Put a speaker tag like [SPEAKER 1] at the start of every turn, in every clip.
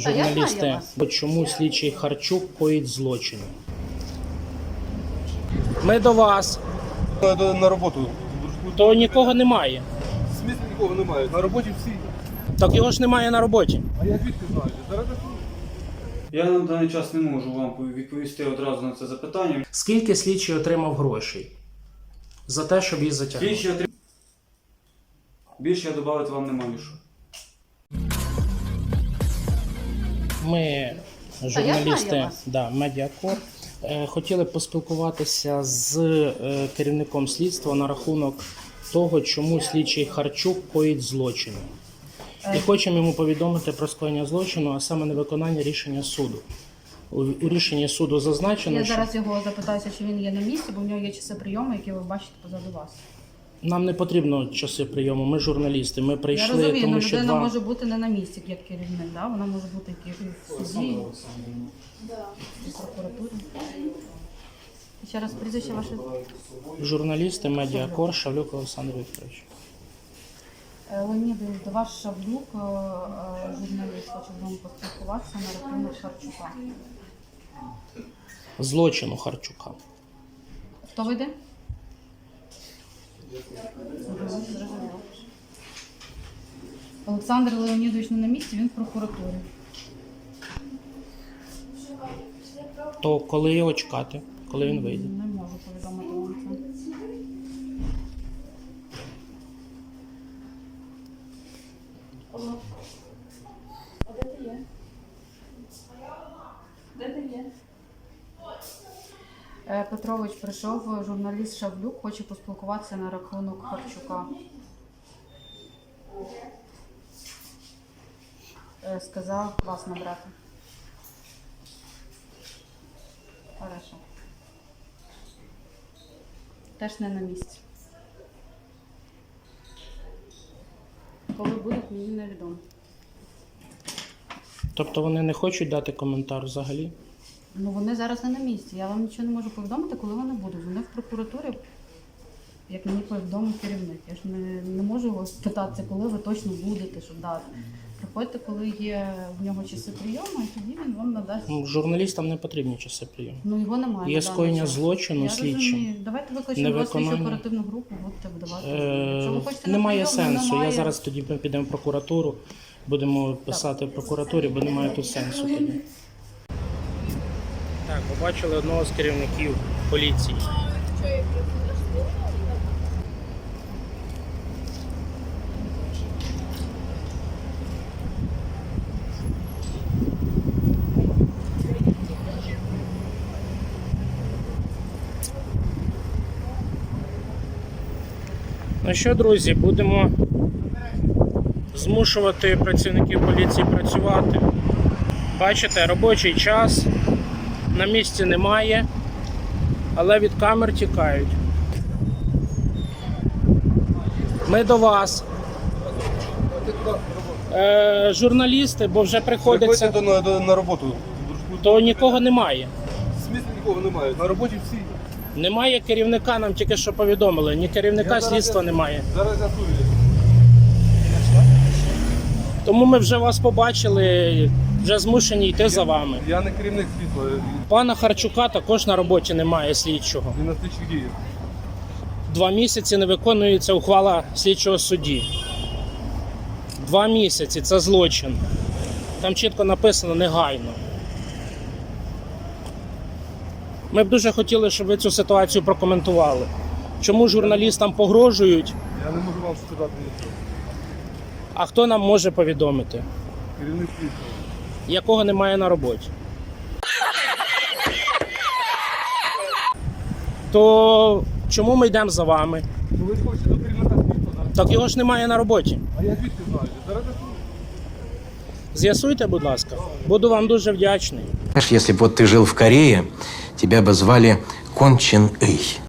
[SPEAKER 1] Журналісти, чому слідчий Харчук коїть злочини? Ми до вас,
[SPEAKER 2] На, на роботу.
[SPEAKER 1] то нікого немає.
[SPEAKER 2] Смислі нікого немає. На роботі всі.
[SPEAKER 1] Так його ж немає на роботі.
[SPEAKER 2] А я звідки знаю? Зараз.
[SPEAKER 3] Я на даний час не можу вам відповісти одразу на це запитання.
[SPEAKER 1] Скільки слідчий отримав грошей за те, щоб її затягнути?
[SPEAKER 3] Більше, отрим- Більше я додати вам не маю
[SPEAKER 1] Ми, журналісти да, Медіакор, е, хотіли поспілкуватися з е, керівником слідства на рахунок того, чому слідчий Харчук коїть злочини. І хочемо йому повідомити про скоєння злочину, а саме невиконання рішення суду. У, рішенні суду зазначено,
[SPEAKER 4] Я зараз його запитаюся, чи він є на місці, бо в нього є часи прийому, які ви бачите позаду вас.
[SPEAKER 1] Нам не потрібно часи прийому. Ми журналісти. Ми
[SPEAKER 4] Я
[SPEAKER 1] прийшли,
[SPEAKER 4] розумію,
[SPEAKER 1] тому що
[SPEAKER 4] людина
[SPEAKER 1] два
[SPEAKER 4] може бути не на місці, як керівник, да? вона може бути як в суді, в прокуратурі. Ще раз прізвище ваше.
[SPEAKER 1] журналісти Медіакор Шавлюк Олександр Вікторович.
[SPEAKER 4] Е, Леонід, до ваш Шавлюк, е, е, журналіст, хоче з вами поспілкуватися на рахунок Харчука.
[SPEAKER 1] Злочину Харчука.
[SPEAKER 4] Хто вийде? Олександр Леонідович не на місці, він в прокуратурі.
[SPEAKER 1] То коли його чекати, коли він вийде?
[SPEAKER 4] Не можу повідомити вам це. Е, Петрович прийшов, журналіст Шавлюк, хоче поспілкуватися на рахунок Харчука. Е, Сказав вас набрати. Хорошо. Теж не на місці. Коли будуть, мені невідомо.
[SPEAKER 1] Тобто вони не хочуть дати коментар взагалі?
[SPEAKER 4] Ну вони зараз не на місці. Я вам нічого не можу повідомити, коли вони будуть. Вони в прокуратурі, як мені повідомив керівник. Я ж не, не можу його спитатися, коли ви точно будете, щоб дати. Приходьте, коли є в нього часи прийому, і тоді він вам надасть.
[SPEAKER 1] Ну, Журналістам не потрібні часи прийому.
[SPEAKER 4] Ну його немає.
[SPEAKER 1] Є
[SPEAKER 4] на даний
[SPEAKER 1] скоєння
[SPEAKER 4] час.
[SPEAKER 1] злочину
[SPEAKER 4] Я
[SPEAKER 1] слідчим.
[SPEAKER 4] Давайте викличемо вас
[SPEAKER 1] Невиконання.
[SPEAKER 4] оперативну групу, будете видавати. Якщо ви
[SPEAKER 1] Е,
[SPEAKER 4] хочете на
[SPEAKER 1] немає
[SPEAKER 4] прийом,
[SPEAKER 1] сенсу.
[SPEAKER 4] немає.
[SPEAKER 1] Я зараз тоді ми підемо в прокуратуру, будемо писати в прокуратурі, бо немає тут сенсу тоді. Так, побачили одного з керівників поліції. Ну що, друзі, будемо змушувати працівників поліції працювати. Бачите, робочий час, на місці немає, але від камер тікають. Ми до вас. Е, журналісти, бо вже приходиться,
[SPEAKER 2] Приходьте до, до, на роботу.
[SPEAKER 1] то нікого немає.
[SPEAKER 2] В нікого немає. На роботі всі.
[SPEAKER 1] Немає керівника, нам тільки що повідомили. Ні керівника
[SPEAKER 2] Я
[SPEAKER 1] слідства немає.
[SPEAKER 2] Зараз рятую.
[SPEAKER 1] Тому ми вже вас побачили, вже змушені йти за вами.
[SPEAKER 2] Я не керівник світла.
[SPEAKER 1] Пана Харчука також на роботі немає слідчого.
[SPEAKER 2] Він на слідчих діях.
[SPEAKER 1] Два місяці не виконується ухвала слідчого судді. Два місяці це злочин. Там чітко написано негайно. Ми б дуже хотіли, щоб ви цю ситуацію прокоментували. Чому журналістам погрожують,
[SPEAKER 2] Я не можу вам сказати нічого.
[SPEAKER 1] а хто нам може повідомити,
[SPEAKER 2] Керівник світла
[SPEAKER 1] якого немає на роботі? То чому ми йдемо за вами?
[SPEAKER 2] Ну ви ж хочете до керівника світла, так?
[SPEAKER 1] Так його ж немає на роботі.
[SPEAKER 2] А я звідки знаю? Зараз рятую.
[SPEAKER 1] З'ясуйте, будь ласка. Буду вам дуже вдячний.
[SPEAKER 5] Знаешь, если бы вот ты жил в Корее, тебя бы звали Кон Чен Эй.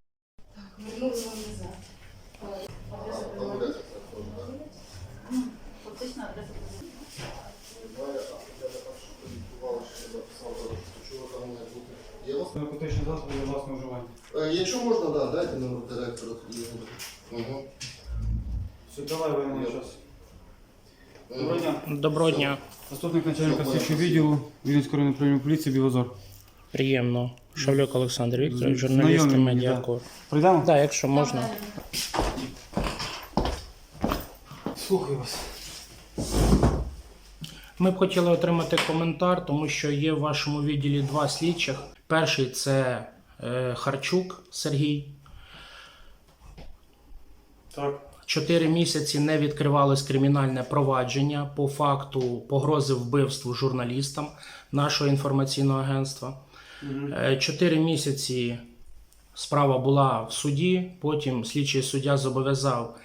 [SPEAKER 3] Доброго дня. Заступник начальника слідчого відділу Вінницького районного управління поліції Білозор.
[SPEAKER 1] Приємно. Шавлюк Олександр Вікторович, журналіст і
[SPEAKER 3] знайомі мені,
[SPEAKER 1] медіакор.
[SPEAKER 3] Пройдемо?
[SPEAKER 1] Так, якщо можна.
[SPEAKER 3] Слухаю вас.
[SPEAKER 1] Ми б хотіли отримати коментар, тому що є в вашому відділі два слідчих. Перший це е, Харчук Сергій.
[SPEAKER 3] Так.
[SPEAKER 1] Чотири місяці не відкривалось кримінальне провадження по факту погрози вбивству журналістам нашого інформаційного агентства. Е, Чотири місяці справа була в суді. Потім слідчий суддя зобов'язав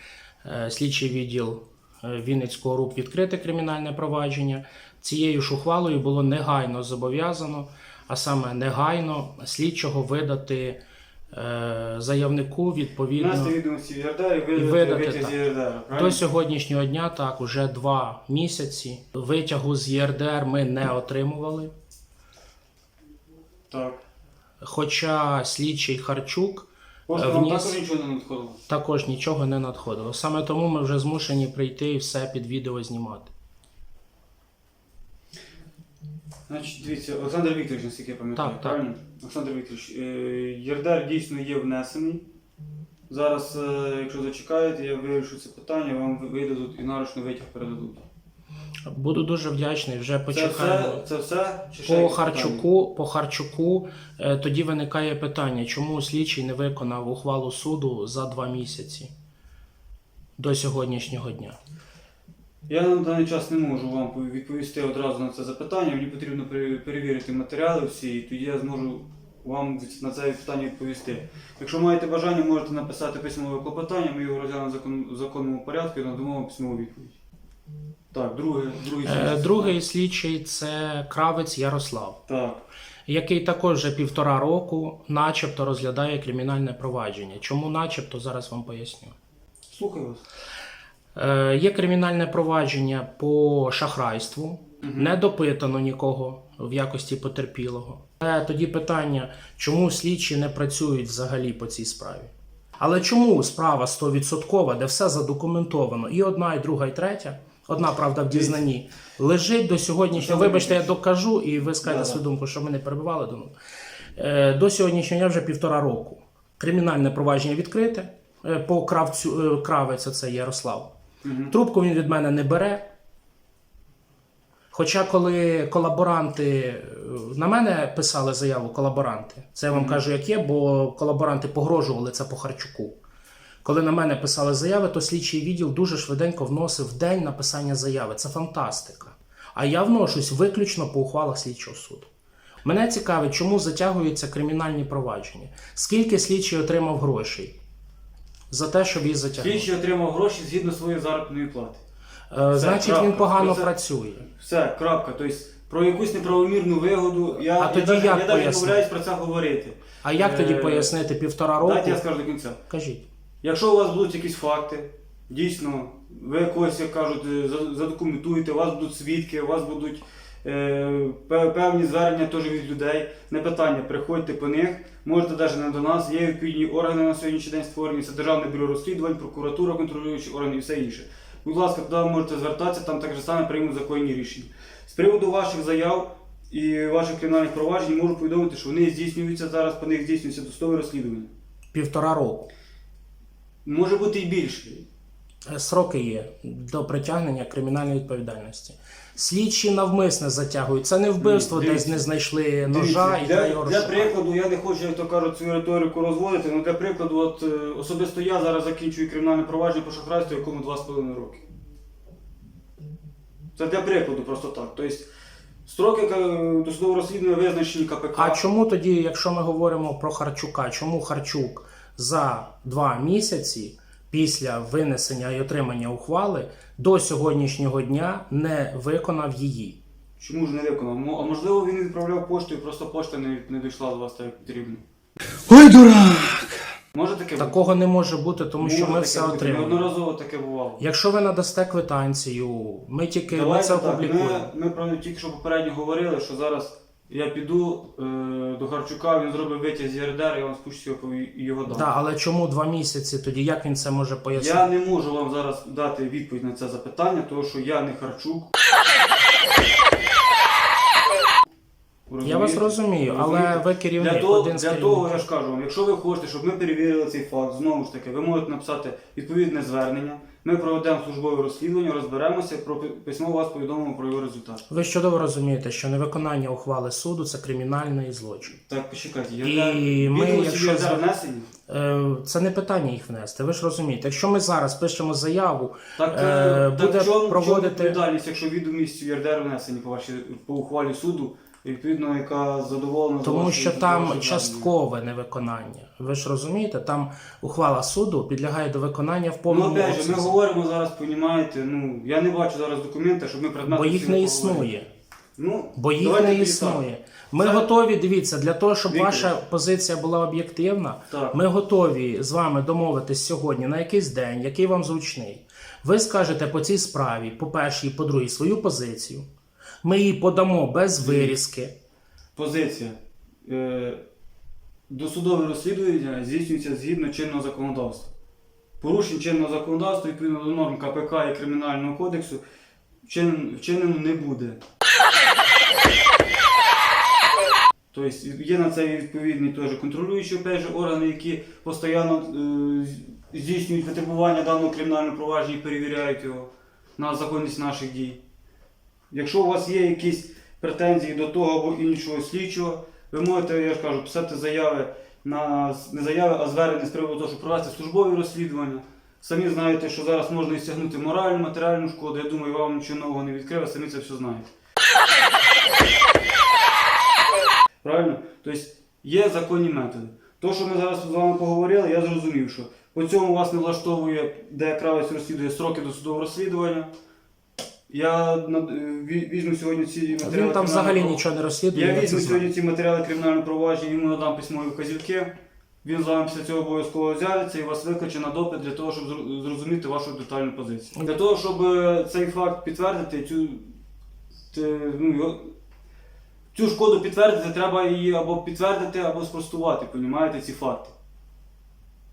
[SPEAKER 1] е, слідчий відділ е, Вінницького РУП відкрити кримінальне провадження. Цією ж ухвалою було негайно зобов'язано, а саме негайно слідчого видати заявнику відповідно.
[SPEAKER 3] Відомості і видати з
[SPEAKER 1] До сьогоднішнього дня так уже два місяці. Витягу з ЄРДР ми не отримували.
[SPEAKER 3] Так.
[SPEAKER 1] Хоча слідчий Харчук
[SPEAKER 3] Кошти
[SPEAKER 1] Е,
[SPEAKER 3] вам
[SPEAKER 1] вніс-
[SPEAKER 3] також нічого не надходило?
[SPEAKER 1] також нічого не надходило. Саме тому ми вже змушені прийти і все під відео знімати.
[SPEAKER 3] Значить, дивіться, Олександр Вікторович, наскільки я пам'ятаю,
[SPEAKER 1] Так, так.
[SPEAKER 3] правильно? Олександр Вікторович, е, ЄРДР дійсно є внесений. Зараз, е, якщо зачекаєте, я вирішу це питання, вам видадуть і наручний витяг передадуть.
[SPEAKER 1] Буду дуже вдячний. Вже
[SPEAKER 3] Це
[SPEAKER 1] почекаємо.
[SPEAKER 3] все, це все? Чи ще
[SPEAKER 1] По
[SPEAKER 3] якісь
[SPEAKER 1] Харчуку, по Харчуку е, тоді виникає питання, чому слідчий не виконав ухвалу суду за два місяці до сьогоднішнього дня.
[SPEAKER 3] Я на даний час не можу вам відповісти одразу на це запитання. Мені потрібно перевірити матеріали всі, і тоді я зможу вам на це питання відповісти. Якщо маєте бажання, можете написати письмове клопотання, ми його розглянемо в законному порядку і надамо вам письмову відповідь. Так, друге, другий
[SPEAKER 1] Е,
[SPEAKER 3] слідчий.
[SPEAKER 1] Другий слідчий це Кравець Ярослав.
[SPEAKER 3] Так.
[SPEAKER 1] який також вже півтора року начебто розглядає кримінальне провадження. Чому начебто зараз вам поясню.
[SPEAKER 3] Слухаю вас.
[SPEAKER 1] Е, є кримінальне провадження по шахрайству, не допитано нікого в якості потерпілого. Е, тоді питання, чому слідчі не працюють взагалі по цій справі? Але чому справа 100%, де все задокументовано, і одна, і друга, і третя, одна правда в дізнанні, лежить до сьогоднішнього. Вибачте, я докажу, і ви скажете свою думку, що ми не перебивали до Е, До сьогоднішнього дня вже півтора року. Кримінальне провадження відкрите по кравцю кравець, це Ярослав. Трубку він від мене не бере. Хоча, коли колаборанти е, на мене писали заяву колаборанти, це я вам кажу, як є, бо колаборанти погрожували це по Харчуку. Коли на мене писали заяви, то слідчий відділ дуже швиденько вносив день написання заяви. Це фантастика. А я вношусь виключно по ухвалах слідчого суду. Мене цікавить, чому затягуються кримінальні провадження. Скільки слідчий отримав грошей за те, щоб їх затягнути?
[SPEAKER 3] Слідчий отримав гроші згідно своєї заробітної плати.
[SPEAKER 1] Е, Значить,
[SPEAKER 3] крапка.
[SPEAKER 1] він погано
[SPEAKER 3] Це-
[SPEAKER 1] працює.
[SPEAKER 3] Все, крапка. Тобто про якусь неправомірну вигоду я,
[SPEAKER 1] А
[SPEAKER 3] я,
[SPEAKER 1] тоді
[SPEAKER 3] навіть-
[SPEAKER 1] як
[SPEAKER 3] я навіть
[SPEAKER 1] пояснити?
[SPEAKER 3] відмовляюсь про це говорити.
[SPEAKER 1] А як тоді
[SPEAKER 3] Е,
[SPEAKER 1] пояснити півтора року?
[SPEAKER 3] Дайте я скажу до кінця.
[SPEAKER 1] Кажіть.
[SPEAKER 3] Якщо у вас будуть якісь факти, дійсно, ви когось, як кажуть, е, за- задокументуєте, у вас будуть свідки, у вас будуть певні звернення теж від людей, не питання, приходьте по них, можете навіть не до нас, є відповідні органи на сьогоднішній день створені, це Державне бюро розслідувань, прокуратура, контролюючі органи і все інше. Будь ласка, туди можете звертатися, там так же саме приймуть законні рішення. З приводу ваших заяв і ваших кримінальних проваджень можу повідомити, що вони здійснюються зараз, по них здійснюється досудове розслідування.
[SPEAKER 1] Півтора року.
[SPEAKER 3] Може бути і більше.
[SPEAKER 1] Е, Сроки є до притягнення кримінальної відповідальності. Слідчі навмисне затягують. Це не вбивство,
[SPEAKER 3] Ні,
[SPEAKER 1] десь
[SPEAKER 3] дивіться.
[SPEAKER 1] не знайшли ножа і
[SPEAKER 3] для,
[SPEAKER 1] треба його
[SPEAKER 3] для прикладу, я не хочу, як то кажуть, цю риторику розводити, але для прикладу, от е, особисто я зараз закінчую кримінальне провадження по шахрайству, якому 2,5 роки. Це для прикладу просто так. Тобто, строки е, досудового розслідування визначені КПК.
[SPEAKER 1] А чому тоді, якщо ми говоримо про Харчука, чому Харчук за два місяці після винесення і отримання ухвали до сьогоднішнього дня не виконав її?
[SPEAKER 3] Чому ж не виконав? А можливо він відправляв поштою, просто пошта не, не дійшла до вас так, як потрібно.
[SPEAKER 5] Ой, дурак!
[SPEAKER 3] Може таке бути?
[SPEAKER 1] Такого не може бути, тому що ми
[SPEAKER 3] таке
[SPEAKER 1] все
[SPEAKER 3] бути.
[SPEAKER 1] отримали.
[SPEAKER 3] Неодноразово таке бувало.
[SPEAKER 1] Якщо ви надасте квитанцію, ми тільки ми
[SPEAKER 3] Давайте
[SPEAKER 1] це
[SPEAKER 3] так,
[SPEAKER 1] опублікуємо.
[SPEAKER 3] Ми, ми про тільки що попередньо говорили, що зараз Я піду е, до Харчука, він зробить витяг з ЄРДР, я вам спущу його, його дам.
[SPEAKER 1] Да, але чому два місяці тоді? Як він це може пояснити?
[SPEAKER 3] Я не можу вам зараз дати відповідь на це запитання, тому що я не Харчук.
[SPEAKER 1] Я вас розумію, але ви керівник
[SPEAKER 3] Для того,
[SPEAKER 1] один з
[SPEAKER 3] для того я
[SPEAKER 1] керівників.
[SPEAKER 3] ж кажу вам, якщо ви хочете, щоб ми перевірили цей факт, знову ж таки, ви можете написати відповідне звернення. Ми проведемо службове розслідування, розберемося, про письмо вас повідомимо про його результат.
[SPEAKER 1] Ви ж чудово розумієте, що невиконання ухвали суду це кримінальний злочин.
[SPEAKER 3] Так, почекайте,
[SPEAKER 1] І
[SPEAKER 3] ЄРДР,
[SPEAKER 1] ми, якщо за-
[SPEAKER 3] внесені?
[SPEAKER 1] Е, Це не питання їх внести. Ви ж розумієте, якщо ми зараз пишемо заяву,
[SPEAKER 3] Так,
[SPEAKER 1] Е,
[SPEAKER 3] е,
[SPEAKER 1] буде
[SPEAKER 3] так в чому,
[SPEAKER 1] проводити-
[SPEAKER 3] чому відповідальність, якщо відомість ЄРДР внесені по, вашій, по ухвалі суду, відповідно, яка задоволена
[SPEAKER 1] тому що там часткове невиконання. Ви ж розумієте, там ухвала суду підлягає до виконання в
[SPEAKER 3] Ну,
[SPEAKER 1] повному
[SPEAKER 3] опять же, ми
[SPEAKER 1] обсязі,
[SPEAKER 3] говоримо зараз, понімаєте, ну, я не бачу зараз документи, щоб ми предметно
[SPEAKER 1] бо їх не існує.
[SPEAKER 3] Ну,
[SPEAKER 1] Бо їх
[SPEAKER 3] давайте
[SPEAKER 1] не
[SPEAKER 3] тоді
[SPEAKER 1] існує. Ми
[SPEAKER 3] Це-
[SPEAKER 1] готові, дивіться, для того, щоб
[SPEAKER 3] Віктор.
[SPEAKER 1] ваша позиція була об'єктивна,
[SPEAKER 3] Так.
[SPEAKER 1] ми готові з вами домовитись сьогодні на якийсь день, який вам зручний. Ви скажете по цій справі, по першій, по другій, свою позицію. Ми її подамо без вирізки.
[SPEAKER 3] Позиція. Е, досудове розслідування здійснюється згідно чинного законодавства. Порушень чинного законодавства відповідно до норм КПК і Кримінального кодексу вчинен- вчинено не буде. Тобто є на це відповідні теж контролюючі опять же, органи, які постійно е, здійснюють витребування даного кримінального провадження і перевіряють його на законність наших дій. Якщо у вас є якісь претензії до того або іншого слідчого, ви можете, я ж кажу, писати заяви на не заяви, а звернення з приводу того, щоб провести службові розслідування. Самі знаєте, що зараз можна і стягнути моральну, матеріальну шкоду. Я думаю, вам нічого нового не відкрив, самі це все знаєте. Правильно? Тобто є законні методи. То, що ми зараз з вами поговорили, я зрозумів, що по цьому вас не влаштовує, де кравець розслідує строки досудового розслідування. Я над- е, ві- візьму сьогодні ці матеріали.
[SPEAKER 1] Він там взагалі
[SPEAKER 3] кримінального
[SPEAKER 1] нічого не розслідує.
[SPEAKER 3] я
[SPEAKER 1] це
[SPEAKER 3] візьму сьогодні ці матеріали кримінального провадження, йому надам письмові вказівки. Він з вами після цього обов'язково з'явиться і вас викличе на допит для того, щоб зр- зрозуміти вашу детальну позицію. Для того, щоб е, цей факт підтвердити, цю, те- ну, його- цю шкоду підтвердити, треба її або підтвердити, або спростувати, понімаєте, ці факти.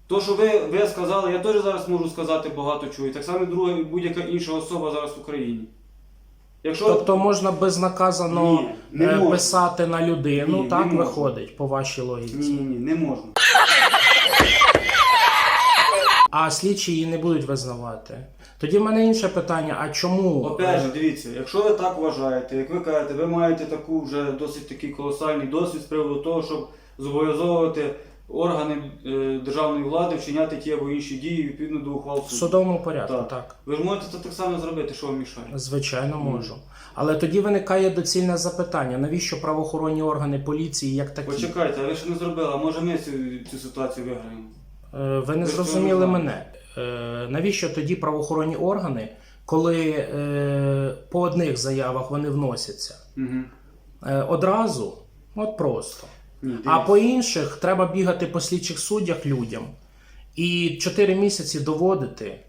[SPEAKER 3] То, що ви, ви сказали, я теж зараз можу сказати багато чого. І так само друга і будь-яка інша особа зараз в Україні. Якщо
[SPEAKER 1] Тобто можна безнаказано
[SPEAKER 3] Ні, не
[SPEAKER 1] е,
[SPEAKER 3] можна.
[SPEAKER 1] писати на людину,
[SPEAKER 3] Ні, не
[SPEAKER 1] так
[SPEAKER 3] можна.
[SPEAKER 1] виходить, по вашій логіці.
[SPEAKER 3] ні, ні, ні, не можна.
[SPEAKER 1] А слідчі її не будуть визнавати. Тоді в мене інше питання: а чому?
[SPEAKER 3] Опять же, дивіться, якщо ви так вважаєте, як ви кажете, ви маєте таку вже досить такий колосальний досвід з приводу того, щоб зобов'язовувати органи е, державної влади вчиняти ті або інші дії відповідно до ухвал
[SPEAKER 1] в
[SPEAKER 3] суду.
[SPEAKER 1] судовому порядку,
[SPEAKER 3] Так.
[SPEAKER 1] так.
[SPEAKER 3] Ви ж можете це так само зробити, що вам мішає.
[SPEAKER 1] Звичайно, можу. Але тоді виникає доцільне запитання: навіщо правоохоронні органи поліції як такі?
[SPEAKER 3] Почекайте, а ви ще не зробили, а може ми цю, цю ситуацію виграємо?
[SPEAKER 1] Е, Ви не
[SPEAKER 3] Ви
[SPEAKER 1] зрозуміли
[SPEAKER 3] що,
[SPEAKER 1] мене. Е, Навіщо тоді правоохоронні органи, коли е, по одних заявах вони вносяться
[SPEAKER 3] Угу.
[SPEAKER 1] е, одразу, от просто.
[SPEAKER 3] Ні,
[SPEAKER 1] А по інших треба бігати по слідчих суддях людям і 4 місяці доводити,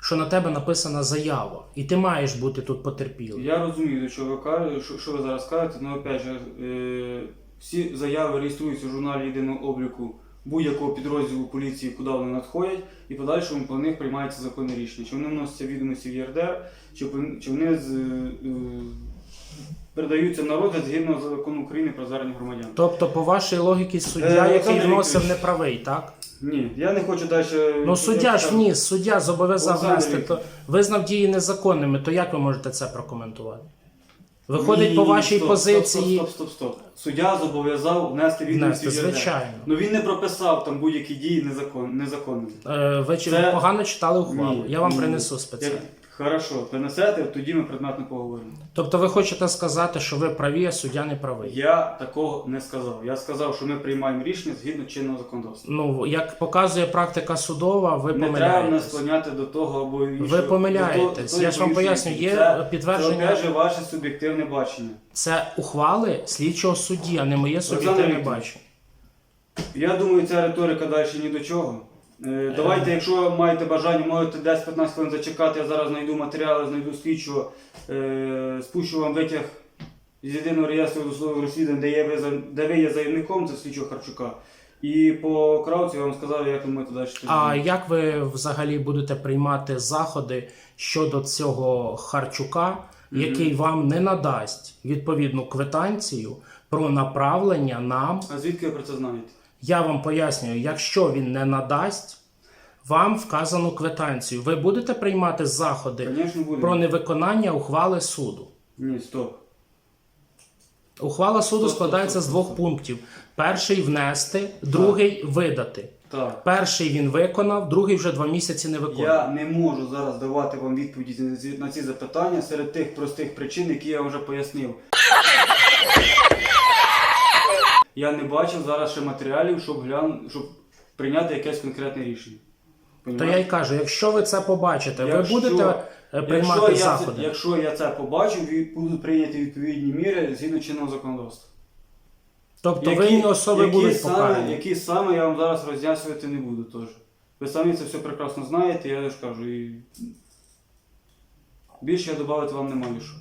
[SPEAKER 1] що на тебе написана заява, і ти маєш бути тут потерпілим.
[SPEAKER 3] Я розумію, чого ви кажете, що, що ви зараз кажете, але опять же, е, всі заяви реєструються в журналі єдиного обліку будь-якого підрозділу поліції, куди вони надходять, і подальшому по них приймається законне рішення. Чи вони вносяться відомості в ЄРДР, чи, чи вони з, е, передаються на розгляд згідно закону України про звернення громадян.
[SPEAKER 1] Тобто, по вашій логіці, суддя,
[SPEAKER 3] Е,
[SPEAKER 1] який
[SPEAKER 3] Олександр
[SPEAKER 1] вносив,
[SPEAKER 3] Вікторович.
[SPEAKER 1] не так?
[SPEAKER 3] Ні, я не хочу далі.
[SPEAKER 1] Ну суддя ж вніс, суддя зобов'язав
[SPEAKER 3] Олександр
[SPEAKER 1] внести, то
[SPEAKER 3] Вікторович.
[SPEAKER 1] визнав дії незаконними, то як ви можете це прокоментувати? Виходить, по вашій позиції.
[SPEAKER 3] Стоп, стоп, стоп, стоп. Суддя зобов'язав внести відомості
[SPEAKER 1] Внести,
[SPEAKER 3] в ЄРДР.
[SPEAKER 1] звичайно.
[SPEAKER 3] Ну він не прописав там будь-які дії незакон, незаконними.
[SPEAKER 1] Е, Ви чи
[SPEAKER 3] Це-
[SPEAKER 1] погано читали ухвалу?
[SPEAKER 3] Ні,
[SPEAKER 1] Я вам
[SPEAKER 3] ні.
[SPEAKER 1] принесу спеціально.
[SPEAKER 3] Як- Хорошо, принесете, тоді ми предметно поговоримо.
[SPEAKER 1] Тобто ви хочете сказати, що ви праві, а суддя не правий?
[SPEAKER 3] Я такого не сказав. Я сказав, що ми приймаємо рішення згідно чинного законодавства.
[SPEAKER 1] Ну, як показує практика судова, ви
[SPEAKER 3] Не треба нас склоняти до того або іншого.
[SPEAKER 1] Ви
[SPEAKER 3] до
[SPEAKER 1] помиляєтесь.
[SPEAKER 3] того-
[SPEAKER 1] Я ж вам
[SPEAKER 3] іншої
[SPEAKER 1] поясню, є
[SPEAKER 3] Це-
[SPEAKER 1] підтвердження-
[SPEAKER 3] Це же ваше суб'єктивне бачення.
[SPEAKER 1] Це ухвали слідчого судді, а не моє суб'єктивне бачення.
[SPEAKER 3] Я думаю, ця риторика далі ні до чого. Е, Давайте, якщо маєте бажання, можете 10-15 хвилин зачекати. Я зараз знайду матеріали, знайду слідчого, е, спущу вам витяг з єдиного реєстру досудових розслідувань, де, є ви, за- де ви є заявником, це слідчого Харчука. І по кравці я вам сказав, як ви маєте далі.
[SPEAKER 1] А як ви взагалі будете приймати заходи щодо цього Харчука, який вам не надасть відповідну квитанцію про направлення нам?
[SPEAKER 3] А звідки ви про це знаєте?
[SPEAKER 1] Я вам пояснюю, якщо він не надасть вам вказану квитанцію, ви будете приймати заходи
[SPEAKER 3] буде.
[SPEAKER 1] про невиконання ухвали суду.
[SPEAKER 3] Ні, стоп.
[SPEAKER 1] Ухвала суду
[SPEAKER 3] Стоп, стоп,
[SPEAKER 1] складається
[SPEAKER 3] стоп,
[SPEAKER 1] з двох
[SPEAKER 3] стоп.
[SPEAKER 1] пунктів: перший внести, другий видати.
[SPEAKER 3] Так.
[SPEAKER 1] Перший він виконав, другий вже два місяці не виконав.
[SPEAKER 3] Я не можу зараз давати вам відповіді на ці- на ці запитання серед тих простих причин, які я вже пояснив. Я не бачив зараз ще матеріалів, щоб глян... щоб прийняти якесь конкретне рішення.
[SPEAKER 1] То я й кажу, якщо ви це побачите,
[SPEAKER 3] Якщо-
[SPEAKER 1] ви будете е, приймати
[SPEAKER 3] якщо, я
[SPEAKER 1] заходи.
[SPEAKER 3] це, якщо я це побачу, будуть прийняті відповідні міри згідно чинного законодавства.
[SPEAKER 1] Тобто винні особи
[SPEAKER 3] які
[SPEAKER 1] будуть
[SPEAKER 3] саме,
[SPEAKER 1] покарані.
[SPEAKER 3] які саме я вам зараз роз'яснювати не буду теж. Ви самі це все прекрасно знаєте, я ж кажу. І... Більше я додати вам не маю що.